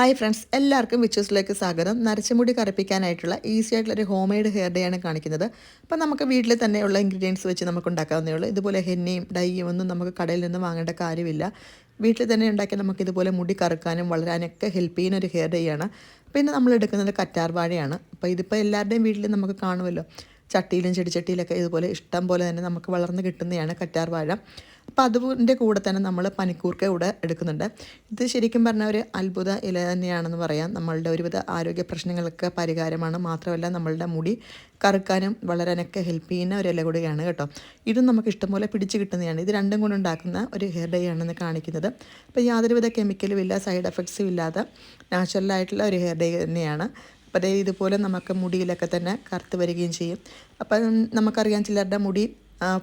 Hi friends എല്ലാവർക്കും വിച്ചൂസിലേക്ക് സ്വാഗതം. നരച്ചമുടി കറുപ്പിക്കാനായിട്ടുള്ള easy ആയിട്ടുള്ള ഒരു ഹോം മെയ്ഡ് ഹെയർ ഡേ ആണ് കാണിക്കുന്നത്. അപ്പോൾ നമുക്ക് വീട്ടിൽ തന്നെയുള്ള ഇൻഗ്രീഡിയൻസ് വെച്ച് നമുക്ക് ഉണ്ടാക്കാവുന്നേ ഉള്ളൂ. ഇതുപോലെ ഹെന്നയും ഡൈയും ഒന്നും നമുക്ക് കടയിൽ നിന്ന് വാങ്ങേണ്ട കാര്യമില്ല. വീട്ടിൽ തന്നെ ഉണ്ടാക്കിയാൽ നമുക്ക് ഇതുപോലെ മുടി കറുക്കാനും വളരാനൊക്കെ ഹെൽപ്പ് ചെയ്യുന്ന ഒരു ഹെയർ ഡേ ആണ്. പിന്നെ നമ്മൾ എടുക്കുന്നത് കറ്റാർവാഴയാണ്. അപ്പോൾ ഇതിപ്പോൾ എല്ലാവരുടെയും വീട്ടിൽ നമുക്ക് കാണുമല്ലോ. ചട്ടിയിലും ചെടിച്ചട്ടിയിലൊക്കെ ഇതുപോലെ ഇഷ്ടം പോലെ തന്നെ നമുക്ക് വളർന്ന് കിട്ടുന്നതാണ് കറ്റാർ വാഴ. അപ്പോൾ അതിന്റെ കൂടെ തന്നെ നമ്മൾ പനിക്കൂർക്ക കൂടെ എടുക്കുന്നുണ്ട്. ഇത് ശരിക്കും പറഞ്ഞാൽ ഒരു അത്ഭുത ഇല തന്നെയാണെന്ന് പറയാം. നമ്മളുടെ ഒരുവിധ ആരോഗ്യ പ്രശ്നങ്ങൾക്ക് പരിഹാരമാണ്. മാത്രമല്ല നമ്മളുടെ മുടി കറുക്കാനും വളരാനൊക്കെ ഹെൽപ്പ് ചെയ്യുന്ന ഒരു ഇല കൂടിയാണ് കേട്ടോ. ഇതും നമുക്ക് ഇഷ്ടംപോലെ പിടിച്ച് കിട്ടുന്നതാണ്. ഇത് രണ്ടും കൊണ്ട് ഉണ്ടാക്കുന്ന ഒരു ഹെയർ ഡേ ആണെന്ന് കാണിക്കുന്നത്. അപ്പോൾ യാതൊരുവിധ കെമിക്കലും ഇല്ല സൈഡ് എഫക്ട്സും ഇല്ലാത്ത നാച്ചുറലായിട്ടുള്ള ഒരു ഹെയർ ഡേ തന്നെയാണ്. അപ്പോൾ ഇതുപോലെ നമുക്ക് മുടിയിലൊക്കെ തന്നെ കറുത്ത് വരികയും ചെയ്യും. അപ്പം നമുക്കറിയാം ചിലരുടെ മുടി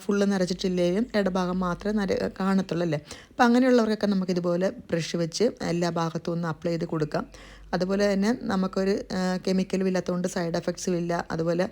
ഫുള്ള് നിറച്ചിട്ടില്ലെങ്കിലും ഇടഭാഗം മാത്രമേ നര കാണത്തുള്ളൂ അല്ലേ? അപ്പം അങ്ങനെയുള്ളവർക്കൊക്കെ നമുക്കിതുപോലെ ബ്രഷ് വെച്ച് എല്ലാ ഭാഗത്തും ഒന്ന് അപ്ലൈ ചെയ്ത് കൊടുക്കാം. അതുപോലെ തന്നെ നമുക്കൊരു കെമിക്കലും ഇല്ലാത്തതുകൊണ്ട് സൈഡ് എഫക്ട്സും ഇല്ല. അതുപോലെ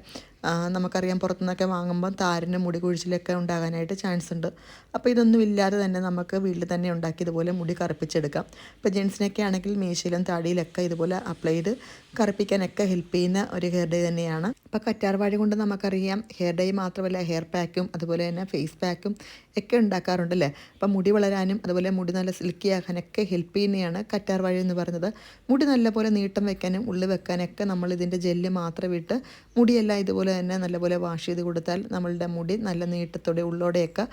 നമുക്കറിയാം പുറത്തുനിന്നൊക്കെ വാങ്ങുമ്പോൾ താരനും മുടി കുഴിച്ചിലൊക്കെ ഉണ്ടാകാനായിട്ട് ചാൻസ് ഉണ്ട് അപ്പോൾ ഇതൊന്നും ഇല്ലാതെ തന്നെ നമുക്ക് വീട്ടിൽ തന്നെ ഉണ്ടാക്കി ഇതുപോലെ മുടി കറുപ്പിച്ചെടുക്കാം. ഇപ്പോൾ ജെൻസിനൊക്കെ ആണെങ്കിൽ മീശയിലും താടിയിലൊക്കെ ഇതുപോലെ അപ്ലൈ ചെയ്ത് കറുപ്പിക്കാനൊക്കെ ഹെൽപ്പ് ചെയ്യുന്ന ഒരു ഹെയർ ഡേ തന്നെയാണ്. അപ്പോൾ കറ്റാർവാഴി കൊണ്ട് നമുക്കറിയാം ഹെയർ ഡേ മാത്രമല്ല ഹെയർ പാക്കും അതുപോലെ തന്നെ ഫേസ് പാക്കും ഒക്കെ ഉണ്ടാക്കാറുണ്ടല്ലേ? അപ്പം മുടി വളരാനും അതുപോലെ മുടി നല്ല സിൽക്കി ആക്കാനൊക്കെ ഹെൽപ്പ് ചെയ്യുന്നതാണ് കറ്റാർവാഴി എന്ന് പറയുന്നത്. മുടി നല്ലപോലെ നീട്ടം വെക്കാനും ഉള്ളി വെക്കാനൊക്കെ നമ്മൾ ഇതിന്റെ ജെല്ല് മാത്രം ഇട്ട് മുടിയെല്ലാം ഇതുപോലെ തന്നെ നല്ലപോലെ വാഷ് ചെയ്ത് കൊടുത്താൽ നമ്മളുടെ മുടി നല്ല നീട്ടത്തോടെ ഉള്ളോടെയൊക്കെ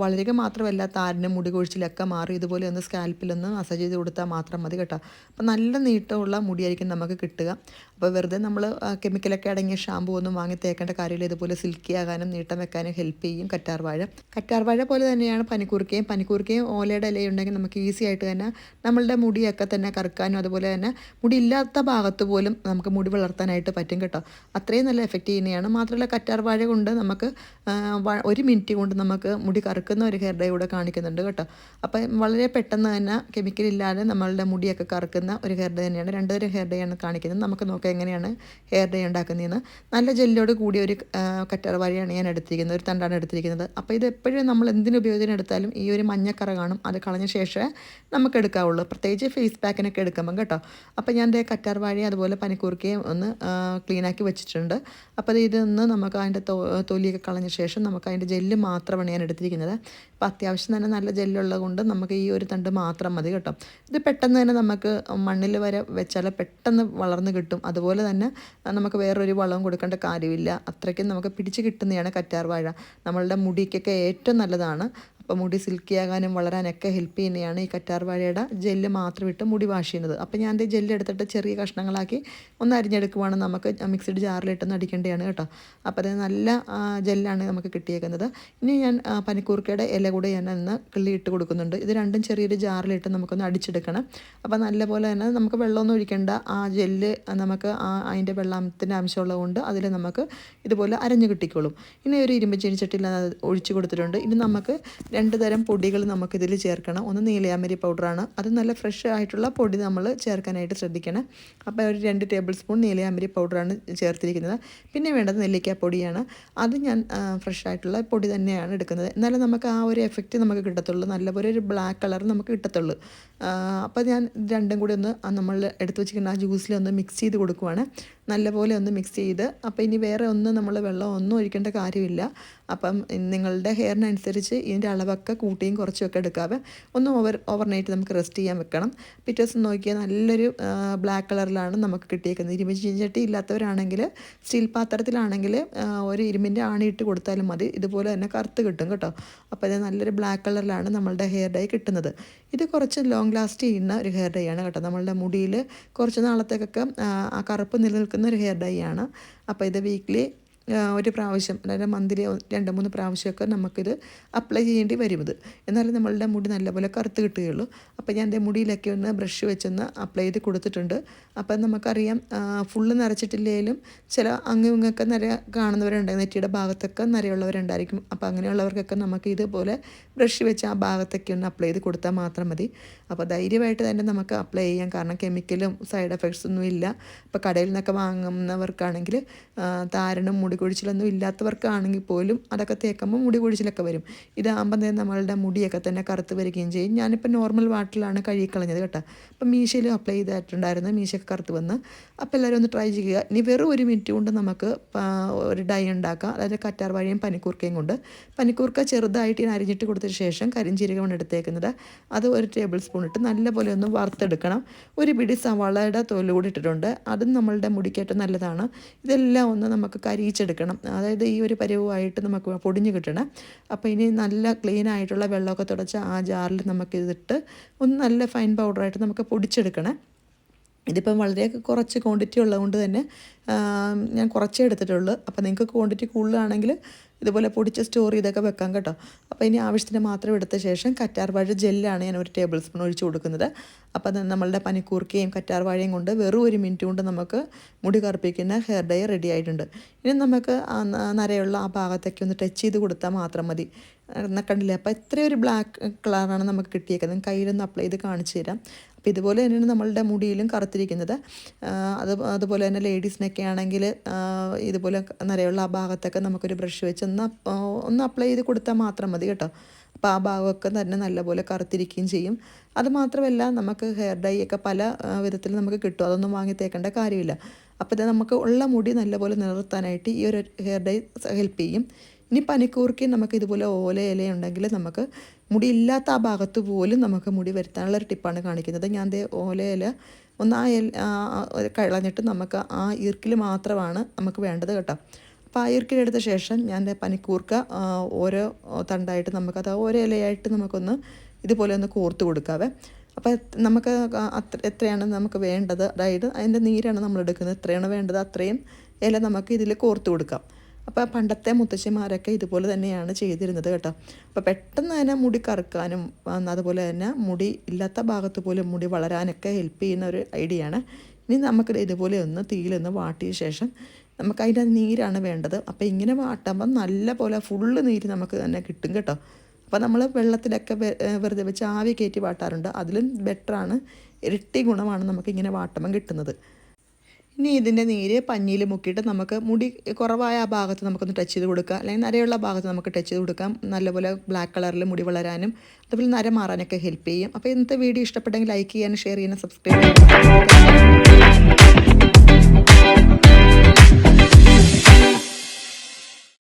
വളരുക മാത്രമല്ല താരനും മുടി കൊഴിച്ചിലൊക്കെ മാറി ഇതുപോലെ ഒന്ന് സ്കാൽപ്പിലൊന്ന് മസാജ് ചെയ്ത് കൊടുത്താൽ മാത്രം മതി കേട്ടോ. അപ്പം നല്ല നീട്ടമുള്ള മുടിയായിരിക്കും നമുക്ക് കിട്ടുക. അപ്പോൾ വെറുതെ നമ്മൾ കെമിക്കലൊക്കെ അടങ്ങിയ ഷാമ്പു ഒന്നും വാങ്ങി തേക്കേണ്ട കാര്യമില്ല. ഇതുപോലെ സിൽക്കി ആകാനും നീട്ടം വെക്കാനും ഹെൽപ്പ് ചെയ്യും കറ്റാർവാഴ കറ്റാർവാഴ പോലെ തന്നെയാണ് പനിക്കൂർക്കയും. പനിക്കൂർക്കയും ഓലയുടെ ഇലയുണ്ടെങ്കിൽ നമുക്ക് ഈസി ആയിട്ട് തന്നെ നമ്മളുടെ മുടിയൊക്കെ തന്നെ കറുക്കാനും അതുപോലെ തന്നെ മുടി ഇല്ലാത്ത ഭാഗത്ത് പോലും നമുക്ക് മുടി വളർത്താനായിട്ട് പറ്റും കേട്ടോ. അത്രയും നല്ല എഫക്റ്റ് ചെയ്യുന്നതാണ് മാത്രമല്ല കറ്റാർ വാഴ കൊണ്ട് നമുക്ക് ഒരു മിനിറ്റ് കൊണ്ട് നമുക്ക് മുടി കറുക്കുന്ന ഒരു ഹെയർ ഡൈ കൂടെ കാണിക്കുന്നുണ്ട് കേട്ടോ. അപ്പം വളരെ പെട്ടെന്ന് തന്നെ കെമിക്കൽ ഇല്ലാതെ നമ്മളുടെ മുടിയൊക്കെ കറുക്കുന്ന ഒരു ഹെയർ ഡൈ തന്നെയാണ്. രണ്ടുതരം ഹെയർ ഡേ ആണ് കാണിക്കുന്നത്. നമുക്ക് നോക്കാം എങ്ങനെയാണ് ഹെയർ ഡേ ഉണ്ടാക്കുന്നതെന്ന്. നല്ല ജെല്ലോട് കൂടിയ ഒരു കറ്റാർ വാഴയാണ് ഞാൻ എടുത്തിരിക്കുന്നത്. ഒരു തണ്ടാണ് എടുത്തിരിക്കുന്നത്. അപ്പോൾ ഇത് എപ്പോഴും നമ്മൾ എന്തിനു എടുത്താലും ഈ ഒരു മഞ്ഞക്കറ കാണും. അത് കളഞ്ഞ ശേഷമേ നമുക്ക് എടുക്കാവുള്ളൂ. പ്രത്യേകിച്ച് ഫേസ് പാക്കിനൊക്കെ എടുക്കുമ്പം കേട്ടോ. അപ്പോൾ ഞാൻ കറ്റാർ വാഴയും അതുപോലെ പനിക്കൂർക്കയും ഒന്ന് ക്ലീനാക്കി വെച്ചിട്ടുണ്ട്. അപ്പോൾ ഇതൊന്ന് നമുക്ക് അതിന്റെ തൊലിയൊക്കെ കളഞ്ഞ ശേഷം നമുക്ക് അതിന്റെ ജെല്ല് മാത്രമാണ് ഞാൻ എടുത്തിരിക്കുന്നത്. അപ്പോൾ അത്യാവശ്യം തന്നെ നല്ല ജെല്ലുള്ളത് കൊണ്ട് നമുക്ക് ഈ ഒരു തണ്ട് മാത്രം മതി കേട്ടോ. ഇത് പെട്ടെന്ന് തന്നെ നമുക്ക് മണ്ണിൽ വരെ വെച്ചാൽ പെട്ടെന്ന് വളർന്ന് കിട്ടും. അതുപോലെ തന്നെ നമുക്ക് വേറൊരു വളവും കൊടുക്കേണ്ട കാര്യമില്ല. അത്രയ്ക്കും നമുക്ക് പിടിച്ച് കിട്ടുന്നതാണ് കറ്റാർ വാഴ നമ്മളുടെ മുടിക്കൊക്കെ ഏറ്റവും നല്ലതാണ്. അപ്പോൾ മുടി സിൽക്കി ആകാനും വളരാനൊക്കെ ഹെൽപ്പ് ചെയ്യുന്നതാണ് ഈ കറ്റാർ വാഴയുടെ ജെല്ല് മാത്രം ഇട്ട് മുടി വാഷ് ചെയ്യുന്നത്. അപ്പോൾ ഞാൻ ജെല്ല് എടുത്തിട്ട് ചെറിയ കഷ്ണങ്ങളാക്കി ഒന്ന് അരിഞ്ഞെടുക്കുവാണ് നമുക്ക് മിക്സിഡ് ജാറിലിട്ടൊന്ന് അടിക്കേണ്ടതാണ് കേട്ടോ. അപ്പോൾ അത് നല്ല ജെല്ലാണ് നമുക്ക് കിട്ടിയേക്കുന്നത്. ഇനി ഞാൻ പനിക്കൂർക്കയുടെ ഇല കൂടെ ഞാൻ ഒന്ന് കിള്ളി ഇട്ട് കൊടുക്കുന്നുണ്ട്. ഇത് രണ്ടും ചെറിയൊരു ജാറിലിട്ട് നമുക്കൊന്ന് അടിച്ചെടുക്കണം. അപ്പോൾ നല്ലപോലെ തന്നെ നമുക്ക് വെള്ളമൊന്നും ഒഴിക്കേണ്ട. ആ ജെല്ല് നമുക്ക് ആ അതിന്റെ വെള്ളത്തിന്റെ അംശമുള്ളതുകൊണ്ട് അതിൽ നമുക്ക് ഇതുപോലെ അരഞ്ഞു കിട്ടിക്കോളും. ഇനി ഒരു ഇരുമ്പ് ചെടിച്ചട്ടിയിൽ ഒഴിച്ചു കൊടുത്തിട്ടുണ്ട്. ഇനി നമുക്ക് രണ്ട് തരം പൊടികൾ നമുക്കിതിൽ ചേർക്കണം. ഒന്ന് നീലയാമരി പൗഡറാണ്. അത് നല്ല ഫ്രഷ് ആയിട്ടുള്ള പൊടി നമ്മൾ ചേർക്കാനായിട്ട് ശ്രദ്ധിക്കണം. അപ്പോൾ ഒരു രണ്ട് ടേബിൾ സ്പൂൺ നീലയാമരി പൗഡറാണ് ചേർത്തിരിക്കുന്നത്. പിന്നെ വേണ്ടത് നെല്ലിക്ക പൊടിയാണ്. അത് ഞാൻ ഫ്രഷ് ആയിട്ടുള്ള പൊടി തന്നെയാണ് എടുക്കുന്നത്. എന്നാലും നമുക്ക് ആ ഒരു എഫക്റ്റ് നമുക്ക് കിട്ടത്തുള്ളൂ. നല്ലപോലെ ഒരു ബ്ലാക്ക് കളർ നമുക്ക് കിട്ടത്തുള്ളൂ. അപ്പോൾ ഞാൻ രണ്ടും കൂടി ഒന്ന് നമ്മൾ എടുത്തു വെച്ചിരിക്കുന്ന ആ ജ്യൂസിൽ ഒന്ന് മിക്സ് ചെയ്ത് കൊടുക്കുവാണ്. നല്ലപോലെ ഒന്ന് മിക്സ് ചെയ്ത് അപ്പോൾ ഇനി വേറെ ഒന്നും നമ്മൾ വെള്ളം ഒന്നും ഒഴിക്കേണ്ട കാര്യമില്ല. അപ്പം നിങ്ങളുടെ ഹെയറിനനുസരിച്ച് ഇതിന്റെ അളവൊക്കെ കൂട്ടിയും കുറച്ചുമൊക്കെ എടുക്കാതെ ഒന്ന് ഓവർ ഓവർനൈറ്റ് നമുക്ക് റെസ്റ്റ് ചെയ്യാൻ വെക്കണം. പിറ്റേ ദിവസം നോക്കിയാൽ നല്ലൊരു ബ്ലാക്ക് കളറിലാണ് നമുക്ക് കിട്ടിയേക്കുന്നത്. ഇരുമ്പ് ചീഞ്ചട്ടി ഇല്ലാത്തവരാണെങ്കിൽ സ്റ്റീൽ പാത്രത്തിലാണെങ്കിൽ ഒരു ഇരുമ്പിന്റെ ആണിയിട്ട് കൊടുത്താലും മതി. ഇതുപോലെ തന്നെ കറുത്ത് കിട്ടും കേട്ടോ. അപ്പോൾ ഇത് നല്ലൊരു ബ്ലാക്ക് കളറിലാണ് നമ്മളുടെ ഹെയർ ഡൈ കിട്ടുന്നത്. ഇത് കുറച്ച് ലോങ് ലാസ്റ്റ് ചെയ്യുന്ന ഒരു ഹെയർ ഡൈ ആണ് കേട്ടോ. നമ്മളുടെ മുടിയിൽ കുറച്ച് നാളത്തേക്കൊക്കെ ആ കറുപ്പ് നിലനിൽക്കുന്ന ഒരു ഹെയർ ഡൈ ആണ്. അപ്പോൾ ഇത് വീക്ക്ലി ഒരു പ്രാവശ്യം അതായത് മന്ത്ലി രണ്ട് മൂന്ന് പ്രാവശ്യമൊക്കെ നമുക്കിത് അപ്ലൈ ചെയ്യേണ്ടി വരും ഇത്. എന്നാലും നമ്മളുടെ മുടി നല്ലപോലെ കറുത്ത് കിട്ടുകയുള്ളൂ. അപ്പോൾ ഞാൻ എന്റെ മുടിയിലൊക്കെ ഒന്ന് ബ്രഷ് വെച്ചൊന്ന് അപ്ലൈ ചെയ്ത് കൊടുത്തിട്ടുണ്ട്. അപ്പം നമുക്കറിയാം ഫുള്ള് നിറച്ചിട്ടില്ലെങ്കിലും ചില അങ്ങും ഇങ്ങൊക്കെ നിര കാണുന്നവരുണ്ടാകും നെറ്റിയുടെ ഭാഗത്തൊക്കെ നിറയുള്ളവരുണ്ടായിരിക്കും അപ്പോൾ അങ്ങനെയുള്ളവർക്കൊക്കെ നമുക്ക് ഇതുപോലെ ബ്രഷ് വെച്ച് ആ ഭാഗത്തൊക്കെ ഒന്ന് അപ്ലൈ ചെയ്ത് കൊടുത്താൽ മാത്രം മതി. അപ്പോൾ ധൈര്യമായിട്ട് തന്നെ നമുക്ക് അപ്ലൈ ചെയ്യാം. കാരണം കെമിക്കലും സൈഡ് എഫക്ട്സ് ഒന്നും ഇല്ല. ഇപ്പോൾ കടയിൽ നിന്നൊക്കെ വാങ്ങുന്നവർക്കാണെങ്കിൽ താരനും മുടി കൊഴിച്ചിലൊന്നും ഇല്ലാത്തവർക്കാണെങ്കിൽ പോലും അതൊക്കെ തേക്കുമ്പോൾ മുടി കൊഴിച്ചിലൊക്കെ വരും ഇതാകുമ്പോൾ തന്നെ നമ്മളുടെ മുടിയൊക്കെ തന്നെ കറുത്ത് വരികയും ചെയ്യും. ഞാനിപ്പോൾ നോർമൽ വാട്ടിലാണ് കഴുകിക്കളഞ്ഞത് കേട്ടോ. അപ്പം മീശയിൽ അപ്ലൈ ചെയ്തിട്ടുണ്ടായിരുന്നു. മീശയൊക്കെ കറുത്ത് വന്ന്. അപ്പോൾ എല്ലാവരും ഒന്ന് ട്രൈ ചെയ്യുക. ഇനി വെറും ഒരു മിനിറ്റ് കൊണ്ട് നമുക്ക് ഒരു ഡൈ ഉണ്ടാക്കാം. അതായത് കറ്റാർ വാഴയും പനിക്കൂർക്കയും കൊണ്ട്. പനിക്കൂർക്ക ചെറുതായിട്ട് ഞാൻ അരിഞ്ഞിട്ട് കൊടുത്തതിന് ശേഷം കരിഞ്ചീരകമാണ് എടുത്തേക്കുന്നത്. അത് ഒരു ടേബിൾ സ്പൂൺ ഇട്ട് നല്ലപോലെ ഒന്ന് വറുത്തെടുക്കണം. ഒരു പിടി സവാളയുടെ തോലുകൂടി ഇട്ടിട്ടുണ്ട്. അതും നമ്മളുടെ മുടിക്കേറ്റം നല്ലതാണ്. ഇതെല്ലാം ഒന്ന് നമുക്ക് കരിയിച്ചെടുക്കണം അതായത് ഈ ഒരു പരുവമായിട്ട് നമുക്ക് പൊടിഞ്ഞ് കിട്ടണം. അപ്പോൾ ഇനി നല്ല ക്ലീൻ ആയിട്ടുള്ള വെള്ളമൊക്കെ തുടച്ച് ആ ജാറിൽ നമുക്കിതിട്ട് ഒന്ന് നല്ല ഫൈൻ പൗഡറായിട്ട് നമുക്ക് പൊടിച്ചെടുക്കണം. ഇതിപ്പം വളരെ കുറച്ച് ക്വാണ്ടിറ്റി ഉള്ളതുകൊണ്ട് തന്നെ ഞാൻ കുറച്ചേ എടുത്തിട്ടുള്ളൂ. അപ്പോൾ നിങ്ങൾക്ക് ക്വാണ്ടിറ്റി കൂടുതലാണെങ്കിൽ ഇതുപോലെ പൊടിച്ച് സ്റ്റോർ ചെയ്തൊക്കെ വെക്കാം കേട്ടോ. അപ്പോൾ ഇനി ആവശ്യത്തിന് മാത്രം എടുത്ത ശേഷം കറ്റാർവാഴ ജെല്ലാണ് ഞാൻ ഒരു ടേബിൾ സ്പൂൺ ഒഴിച്ച് കൊടുക്കുന്നത്. അപ്പോൾ അത് നമ്മളുടെ പനിക്കൂർക്കയും കറ്റാർവാഴയും കൊണ്ട് വെറും ഒരു മിനിറ്റ് കൊണ്ട് നമുക്ക് മുടി കറുപ്പിക്കുന്ന ഹെയർ ഡൈ റെഡി ആയിട്ടുണ്ട്. ഇനി നമുക്ക് നരയുള്ള ആ ഭാഗത്തേക്ക് ഒന്ന് ടച്ച് ചെയ്ത് കൊടുത്താൽ മാത്രം മതി. കണ്ടില്ലേ? അപ്പോൾ ഇത്രയും ഒരു ബ്ലാക്ക് കളറാണ് നമുക്ക് കിട്ടിയേക്കുന്നത്. കയ്യിലൊന്ന് അപ്ലൈ ചെയ്ത് കാണിച്ചു തരാം. അപ്പോൾ ഇതുപോലെ തന്നെയാണ് നമ്മളുടെ മുടിയിലും കറുത്തിരിക്കുന്നത്. അത് അതുപോലെ തന്നെ ലേഡീസിനൊക്കെ ആണെങ്കിൽ ഇതുപോലെ നിറയുള്ള ആ ഭാഗത്തൊക്കെ നമുക്കൊരു ബ്രഷ് വെച്ച് ഒന്ന് ഒന്ന് അപ്ലൈ ചെയ്ത് കൊടുത്താൽ മാത്രം മതി കേട്ടോ. അപ്പോൾ ആ ഭാഗമൊക്കെ തന്നെ നല്ലപോലെ കറുത്തിരിക്കുകയും ചെയ്യും. അതുമാത്രമല്ല നമുക്ക് ഹെയർ ഡൈ ഒക്കെ പല വിധത്തിൽ നമുക്ക് കിട്ടും. അതൊന്നും വാങ്ങി തേക്കേണ്ട കാര്യമില്ല. അപ്പോൾ ഇത് നമുക്ക് ഉള്ള മുടി നല്ലപോലെ നിലനിർത്താനായിട്ട് ഈ ഒരു ഹെയർ ഡൈ ഹെൽപ്പ് ചെയ്യും. ഇനി പനിക്കൂർക്കി നമുക്ക് ഇതുപോലെ ഓല ഇല ഉണ്ടെങ്കിൽ നമുക്ക് മുടി ഇല്ലാത്ത ആ ഭാഗത്ത് പോലും നമുക്ക് മുടി വരുത്താനുള്ള ഒരു ടിപ്പാണ് കാണിക്കുന്നത്. ഞാൻ ദേ ഓല ഇല ഒന്ന് ആ എൽ കളഞ്ഞിട്ട് നമുക്ക് ആ ഈർക്കിൽ മാത്രമാണ് നമുക്ക് വേണ്ടത് കേട്ടോ. അപ്പോൾ ആ ഈർക്കിലെടുത്ത ശേഷം ഞാൻ പനിക്കൂർക്ക ഓരോ തണ്ടായിട്ട് നമുക്കത് ഓരോ ഇലയായിട്ട് നമുക്കൊന്ന് ഇതുപോലെ ഒന്ന് കോർത്ത് കൊടുക്കാവേ. അപ്പോൾ നമുക്ക് അത്ര എത്രയാണ് നമുക്ക് വേണ്ടത്? അതായത് അതിന്റെ നീരാണ് നമ്മൾ എടുക്കുന്നത്. എത്രയാണ് വേണ്ടത്? അത്രയും ഇല നമുക്ക് ഇതിൽ കോർത്ത് കൊടുക്കാം. അപ്പോൾ പണ്ടത്തെ മുത്തശ്ശിമാരൊക്കെ ഇതുപോലെ തന്നെയാണ് ചെയ്തിരുന്നത് കേട്ടോ. അപ്പോൾ പെട്ടെന്ന് തന്നെ മുടി കറുക്കാനും അതുപോലെ തന്നെ മുടി ഇല്ലാത്ത ഭാഗത്ത് പോലും മുടി വളരാനൊക്കെ ഹെൽപ്പ് ചെയ്യുന്ന ഒരു ഐഡിയ ആണ്. ഇനി നമുക്ക് ഇതുപോലെ ഒന്ന് തീയിലൊന്ന് വാട്ടിയ ശേഷം നമുക്ക് അതിന്റെ നീരാണ് വേണ്ടത്. അപ്പോൾ ഇങ്ങനെ വാട്ടുമ്പം നല്ല പോലെ ഫുള്ള് നീര് നമുക്ക് തന്നെ കിട്ടും കേട്ടോ. അപ്പോൾ നമ്മൾ വെള്ളത്തിലൊക്കെ വെറുതെ വെച്ച് ആവി കയറ്റി വാട്ടാറുണ്ട്. അതിലും ബെറ്ററാണ് ഇരട്ടി ഗുണമാണ് നമുക്ക് ഇങ്ങനെ വാട്ടുമ്പം കിട്ടുന്നത്. ഇനി ഇതിന്റെ നീര് പഞ്ഞിയിൽ മുക്കിയിട്ട് നമുക്ക് മുടി കുറവായ ആ ഭാഗത്ത് നമുക്കൊന്ന് ടച്ച് ചെയ്ത് കൊടുക്കുക. അല്ലെങ്കിൽ നരയുള്ള ഭാഗത്ത് നമുക്ക് ടച്ച് ചെയ്ത് കൊടുക്കാം. നല്ലപോലെ ബ്ലാക്ക് കളറിൽ മുടി വളരാനും അതുപോലെ നര മാറാനൊക്കെ ഹെൽപ്പ് ചെയ്യും. അപ്പോൾ ഇന്നത്തെ വീഡിയോ ഇഷ്ടപ്പെട്ടെങ്കിൽ ലൈക്ക് ചെയ്യാനും ഷെയർ ചെയ്യാനും സബ്സ്ക്രൈബ് ചെയ്യാനും.